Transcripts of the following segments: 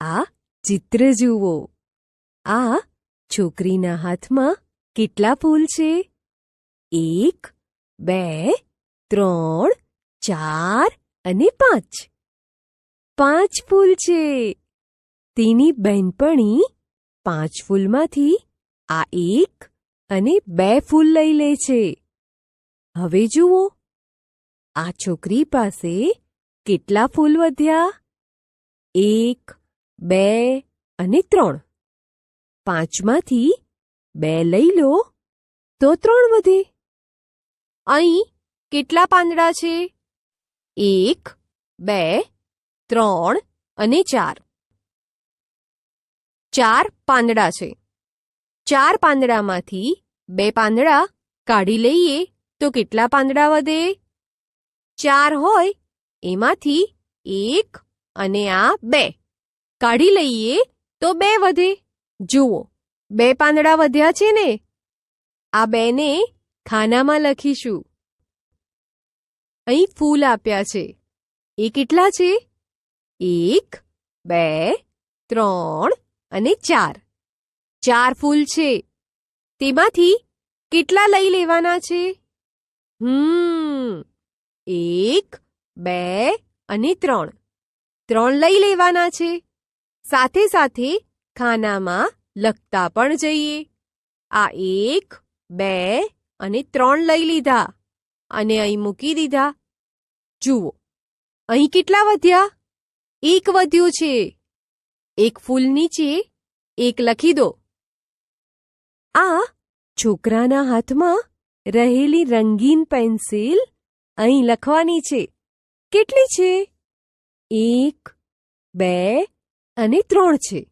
આ ચિત્ર જુઓ. આ છોકરીના હાથમાં કેટલા ફૂલ છે? એક, બે, ત્રણ, ચાર અને પાંચ. પાંચ ફૂલ છે. તેની બહેનપણી પાંચ ફૂલમાંથી આ એક અને બે ફૂલ લઈ લે છે. હવે જુઓ. આ છોકરી પાસે કેટલા ફૂલ વધ્યા? એક બે અને ત્રણ. પાંચમાંથી બે લઈ લો, તો ત્રણ વધે. અહીં કેટલા પાંદડા છે? એક, બે, ત્રણ અને ચાર. ચાર પાંદડા છે. ચાર પાંદડામાંથી બે પાંદડા કાઢી લઈએ, તો કેટલા પાંદડા વધે? ચાર હોય, એમાંથી એક અને આ બે. કાઢી લઈએ તો બે વધે. જુઓ, બે પાંદડા વધ્યા છે ને? આ બેને ખાનામાં લખીશું. અહીં ફૂલ આપ્યા છે. એ કેટલા છે? એક, બે, ત્રણ અને ચાર. ચાર ફૂલ છે. તેમાંથી કેટલા લઈ લેવાના છે? હમ, એક, બે અને ત્રણ. ત્રણ લઈ લેવાના છે. સાથે સાથે ખાનામાં લખતા પણ જઈએ. આ એક, બે અને ત્રણ લઈ લીધા અને અહીં મૂકી દીધા. જુઓ, અહીં કેટલા વધ્યા? એક વધ્યું છે. એક ફૂલ નીચે, એક લખી દો. આ છોકરાના હાથમાં રહેલી રંગીન પેન્સિલ અહીં લખવાની છે. કેટલી છે? એક, બે અને ત્રણ છે.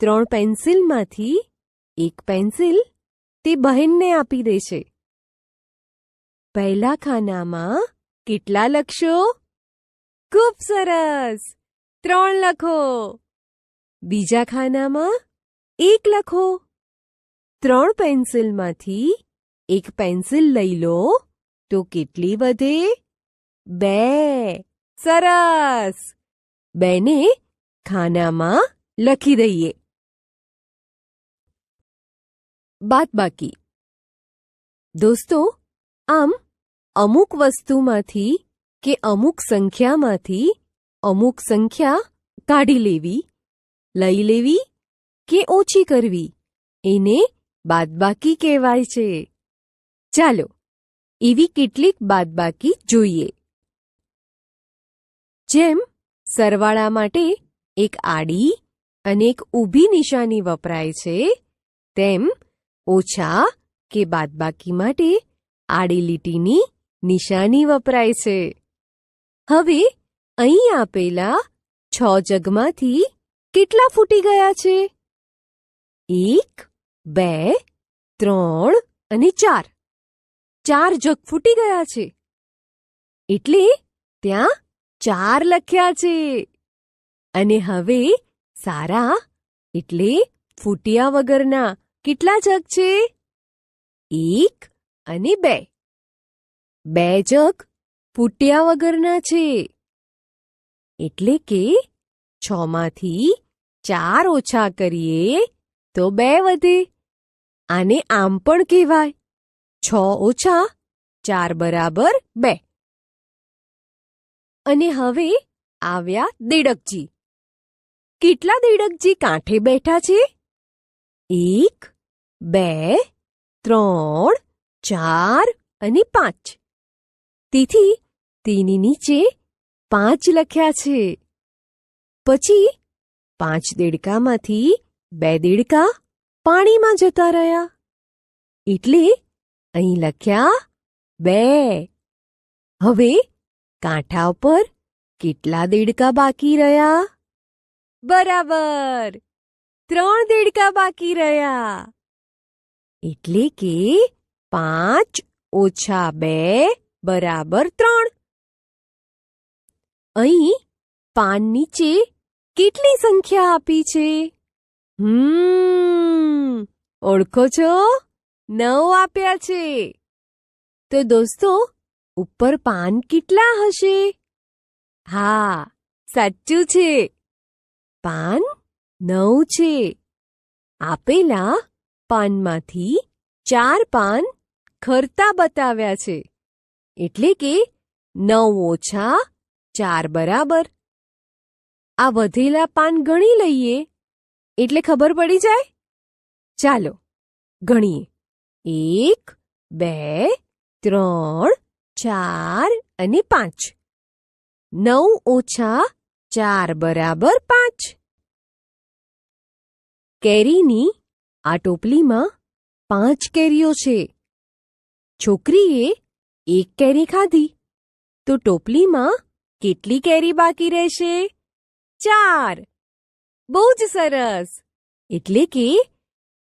ત્રણ પેન્સિલમાંથી એક પેન્સિલ તે બહેનને આપી દે છે પહેલા ખાનામાં કેટલા લખશો? ખૂબ સરસ! ત્રણ લખો. બીજા ખાનામાં એક લખો. ત્રણ પેન્સિલમાંથી એક પેન્સિલ લઈ લો, તો કેટલી વધે? બે. સરસ! બેને ખાનામાં લખી દઈએ બાદબાકી દોસ્તો આમ અમુક વસ્તુમાંથી કે અમુક સંખ્યામાંથી અમુક સંખ્યા કાઢી લેવી લઈ લેવી કે ઓછી કરવી એને બાદબાકી કહેવાય છે ચાલો એવી કેટલીક બાદબાકી જોઈએ જેમ સરવાળા માટે એક આડી અને એક ઊભી નિશાની વપરાય છે, તેમ ઓછા કે બાદબાકી માટે આડી લીટીની નિશાની વપરાય છે. હવે અહીં આપેલા છ જગમાંથી કેટલા ફૂટી ગયા છે? એક, બે, ત્રણ અને ચાર. ચાર જગ ફૂટી ગયા છે. એટલે ત્યાં ચાર લખ્યા છે. અને હવે સારા એટલે ફૂટ્યા વગરના કેટલા જગ છે? એક અને બે. બે જગ ફૂટ્યા વગરના છે. એટલે કે છમાંથી ચાર ઓછા કરીએ તો બે વધે. આને આમ પણ કહેવાય. છ ઓછા ચાર બરાબર બે. અને હવે આવ્યા દેડકજી. કેટલા દેડકજી કાંઠે બેઠા છે? એક, બે, ત્રણ, ચાર અને પાંચ. તેથી તેની નીચે પાંચ લખ્યા છે. પછી પાંચ દેડકામાંથી બે દેડકા પાણીમાં જતા રહ્યા. એટલે અહીં લખ્યા બે. હવે કાંઠા ઉપર કેટલા દેડકા બાકી રહ્યા? બરાબર. ત્રણ દેડકા બાકી રહ્યા. એટલે કે પાંચ ઓછા બે બરાબર ત્રણ. અહીં પાન નીચે કેટલી સંખ્યા આપી છે? હમ, ઓળખો છો? નવ આપ્યા છે. તો દોસ્તો, ઉપર પાન કેટલા હશે? હા, સાચું છે. પાન નવ છે. આપેલા પાનમાંથી ચાર પાન ખરતા બતાવ્યા છે. એટલે કે નવ ઓછા ચાર બરાબર. આ વધેલા પાન ગણી લઈએ. એટલે ખબર પડી જાય? ચાલો, ગણીએ. એક, બે, ત્રણ, ચાર અને પાંચ. નવ ઓછા ચાર બરાબર પાંચ. કેરીની આ ટોપલીમાં પાંચ કેરીઓ છે. છોકરીએ એક કેરી ખાધી. તો ટોપલીમાં કેટલી કેરી બાકી રહેશે? ચાર. બહુ જ સરસ. એટલે કે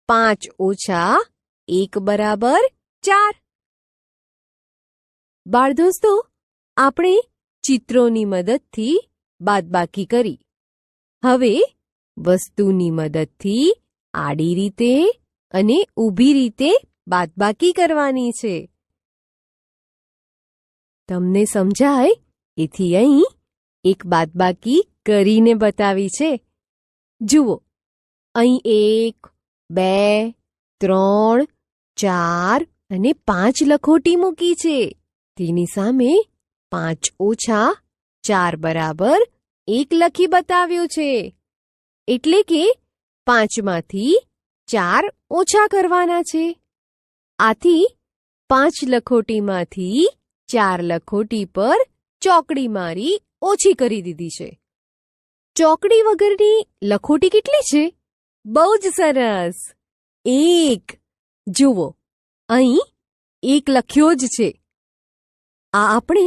પાંચ ઓછા એક બરાબર ચાર. બાળ દોસ્તો આપણે ચિત્રોની મદદથી બાદબાકી કરી. હવે વસ્તુની મદદથી આડી રીતે અને ઊભી રીતે બાદબાકી કરવાની છે. તમને સમજાય? એથી અહીં એક બાદબાકી કરીને બતાવી છે. જુઓ, અહીં એક, બે, ત્રણ, ચાર અને પાંચ લખોટી મૂકી છે. તેની સામે પાંચ ઓછા ચાર બરાબર એક લખી બતાવ્યું છે. એટલે કે પાંચમાંથી ચાર ઓછા કરવાના છે. આથી પાંચ લખોટીમાંથી ચાર લખોટી પર ચોકડી મારી ઓછી કરી દીધી છે. ચોકડી વગરની લખોટી કેટલી છે? બહુ જ સરસ. એક. જુઓ. અહીં એક લખ્યો જ છે. આ આપણે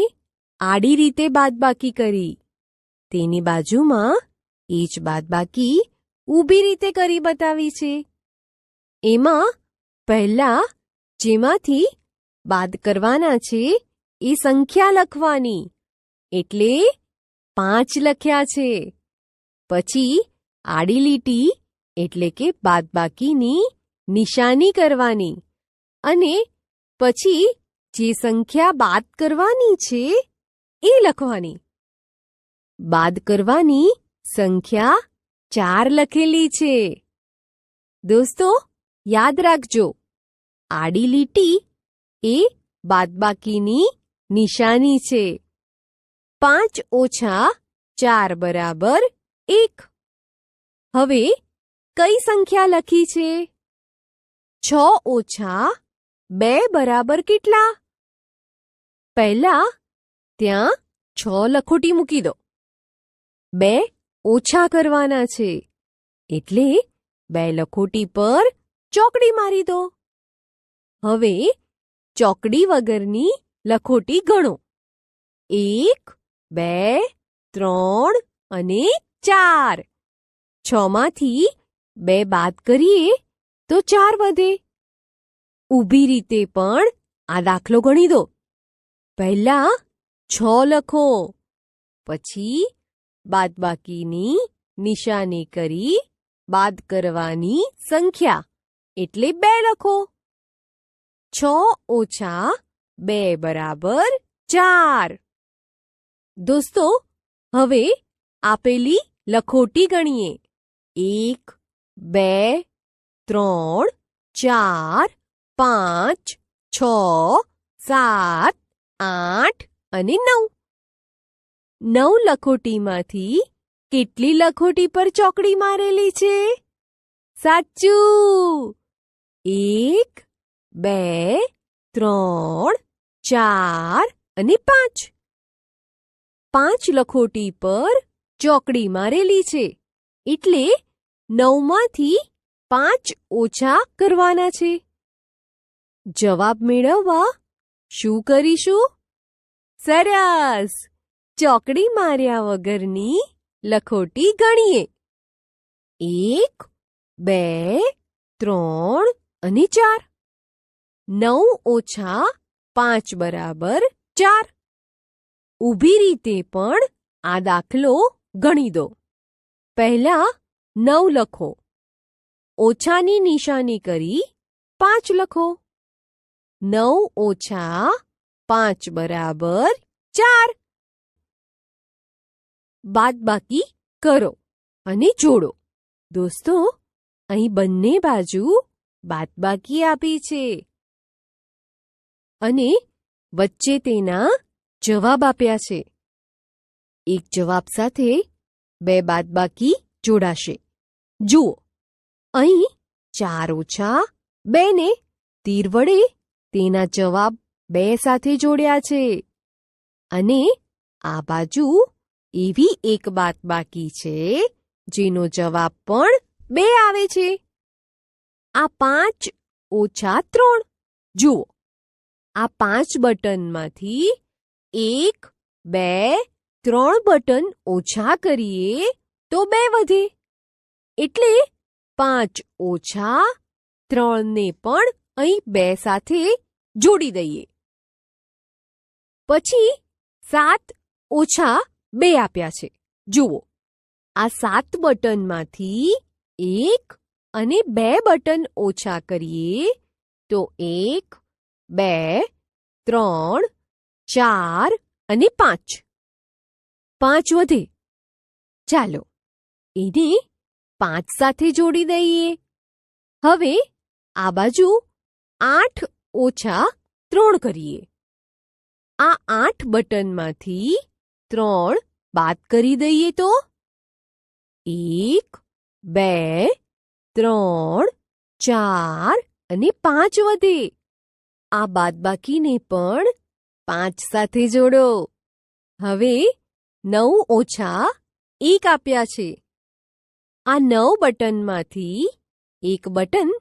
આડી રીતે બાદબાકી કરી. તેની બાજુમાં એ જ બાદબાકી ઊભી રીતે કરી બતાવી છે. એમાં પહેલા જેમાંથી બાદ કરવાના છે એ સંખ્યા લખવાની. એટલે પાંચ લખ્યા છે. પછી આડી લીટી એટલે કે બાદબાકીની નિશાની કરવાની. અને પછી જે સંખ્યા બાદ કરવાની છે એ લખવાની. બાદ કરવાની સંખ્યા ચાર લખેલી છે. દોસ્તો, યાદ રાખજો, આડી લીટી એ બાદબાકીની નિશાની છે. પાંચ ઓછા ચાર બરાબર એક. હવે કઈ સંખ્યા લખી છે? છ ઓછા બે બરાબર કેટલા? પહેલા ત્યાં છ લખોટી મૂકી દો. બે ઓછા કરવાના છે. એટલે બે લખોટી પર ચોકડી મારી દો. હવે ચોકડી વગરની લખોટી ગણો. એક, બે, ત્રણ અને ચાર. છ માંથી બે બાદ કરીએ તો ચાર વધે. ઊભી રીતે પણ આ દાખલો ગણી દો. પહેલા છ લખો પછી બાદબાકીની નિશાની કરી બાદ કરવાની સંખ્યા એટલે બે લખો છ ઓછા બે બરાબર ચાર દોસ્તો હવે આપેલી લખોટી ગણીએ એક બે ત્રણ ચાર પાંચ છ સાત આઠ અને નવ. નવ લખોટીમાંથી કેટલી લખોટી પર ચોકડી મારેલી છે? સાચું. એક, બે, ત્રણ, ચાર અને પાંચ. પાંચ લખોટી પર ચોકડી મારેલી છે. એટલે નવમાંથી પાંચ ઓછા કરવાના છે. જવાબ મેળવવા શું કરીશું? સરસ. ચોકડી માર્યા વગરની લખોટી ગણીએ. એક, બે, ત્રણ અને ચાર. નવ ઓછા પાંચ બરાબર ચાર. ઊભી રીતે પણ આ દાખલો ગણી દો. પહેલા નવ લખો. ઓછાની નિશાની કરી પાંચ લખો. નવ ઓછા પાંચ બરાબર ચાર. બાદબાકી કરો અને જોડો. દોસ્તો, અહીં બંને બાજુ બાદબાકી આપી છે. અને વચ્ચે તેના જવાબ આપ્યા છે. એક જવાબ સાથે બે બાદબાકી જોડાશે. જુઓ, અહીં ચાર ઓછા બે ને. તીર વડે તેના જવાબ બે સાથે જોડ્યા છે. અને આ બાજુ એવી એક વાત બાકી છે, જેનો જવાબ પણ બે આવે છે. આ પાંચ ઓછા ત્રણ. જુઓ, આ પાંચ બટનમાંથી એક, બે, ત્રણ બટન ઓછા કરીએ તો બે વધે. એટલે પાંચ ઓછા ત્રણને પણ અહીં બે સાથે જોડી દઈએ. પછી સાત ઓછા બે આપ્યા છે. જુઓ, આ સાત બટનમાંથી એક અને બે બટન ઓછા કરીએ તો એક, બે, ત્રણ, ચાર અને પાંચ. પાંચ વધે. ચાલો, એને પાંચ સાથે જોડી દઈએ. હવે આ બાજુ આઠ ઓછા ત્રણ કરીએ. આ આઠ બટનમાંથી ત્રણ બાદ કરી દઈએ તો? એક, બે, ત્રણ, ચાર અને પાંચ વધે. આ બાદબાકીને પણ પાંચ સાથે જોડો. હવે નવ ઓછા એક આપ્યા છે. આ નવ બટનમાંથી એક બટન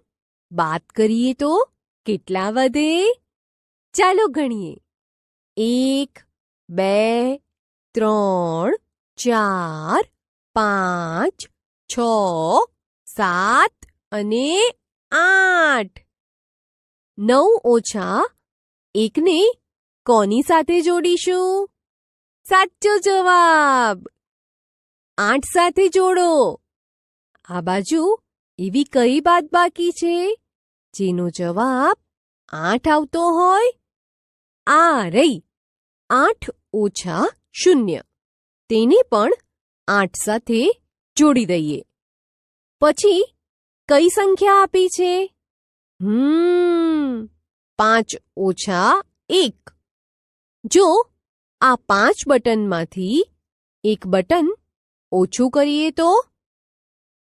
બાદ કરીએ તો કેટલા વધે? ચાલો ગણીએ. એક, બે, ત્રણ, ચાર, પાંચ, છ, સાત અને આઠ. નવ ઓછા એકને કોની સાથે જોડીશું? સાચો જવાબ! આઠ સાથે જોડો. આ બાજુ એવી કઈ બાદ બાકી છે? જેનો જવાબ આઠ આવતો હોય? આ રહી. આઠ ઓછા શૂન્ય. તેને પણ આઠ સાથે જોડી દઈએ. પછી કઈ સંખ્યા આપી છે? હમ, પાંચ ઓછા એક. જો આ પાંચ બટનમાંથી એક બટન ઓછું કરીએ તો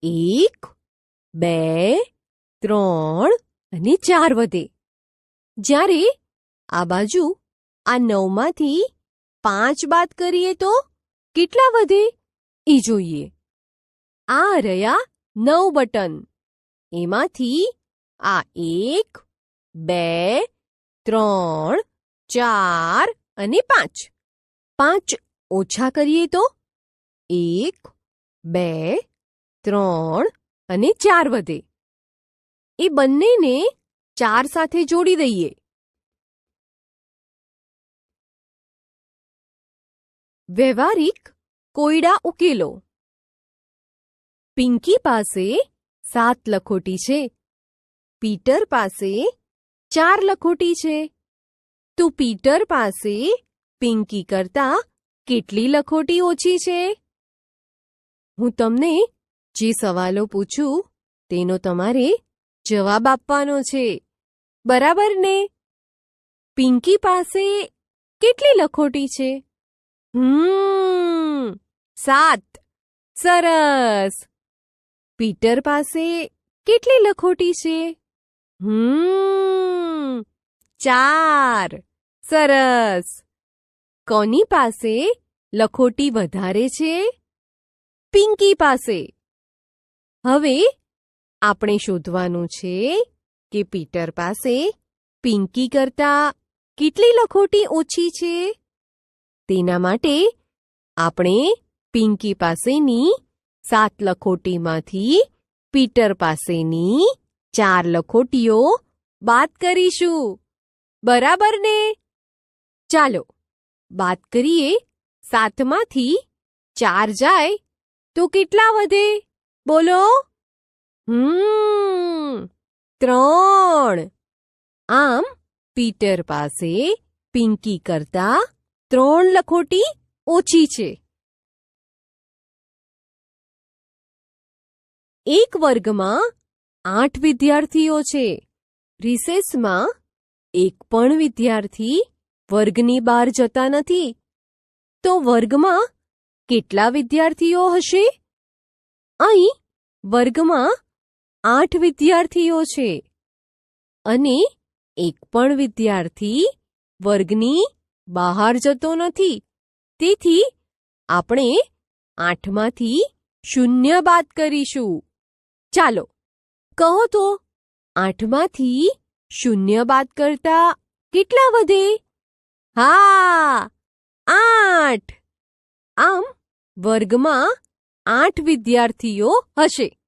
એક, બે, ત્રણ અને ચાર વધે. જ્યારે આ બાજુ આ નવમાંથી પાંચ બાદ કરીએ તો કેટલા વધે? એ જોઈએ. આ રહ્યા નવ બટન. એમાંથી આ એક, બે, ત્રણ, ચાર અને પાંચ. પાંચ ઓછા કરીએ તો એક, બે, ત્રણ અને ચાર વધે. એ બંનેને ચાર સાથે જોડી દઈએ. વ્યવહારિક કોયડા ઉકેલો. પિંકી પાસે સાત લખોટી છે. પીટર પાસે ચાર લખોટી છે. તું પીટર પાસે પિંકી કરતા કેટલી લખોટી ઓછી છે? હું તમને જે સવાલો પૂછું, તેનો તમારે જવાબ આપવાનો છે. બરાબર ને? પિંકી પાસે કેટલી લખોટી છે? હમ, સાત. સરસ. પીટર પાસે કેટલી લખોટી છે? હમ, ચાર. સરસ. કોની પાસે લખોટી વધારે છે? પિંકી પાસે. હવે આપણે શોધવાનું છે કે પીટર પાસે પિંકી કરતા કેટલી લખોટી ઓછી છે? તેના માટે આપણે પિંકી પાસેની સાત લખોટીમાંથી પીટર પાસેની ચાર લખોટીઓ બાદ કરીશું. બરાબર ને? ચાલો, બાદ કરીએ. સાતમાંથી ચાર જાય તો કેટલા વધે? બોલો. હમ, ત્રણ. આમ પીટર પાસે પિંકી કરતા ત્રણ લખોટી ઓછી છે. એક વર્ગમાં આઠ વિદ્યાર્થીઓ છે. રિસેસમાં એક પણ વિદ્યાર્થી વર્ગની બહાર જતા નથી. તો વર્ગમાં કેટલા વિદ્યાર્થીઓ હશે? અહીં વર્ગમાં આઠ વિદ્યાર્થીઓ છે. અને એક પણ વિદ્યાર્થી વર્ગની બહાર જતો નથી. તેથી આપણે આઠમાંથી શૂન્ય બાદ કરીશું. ચાલો, કહો તો આઠમાંથી શૂન્ય બાદ કરતા કેટલા વધે? હા, આઠ. આમ વર્ગમાં આઠ વિદ્યાર્થીઓ હશે.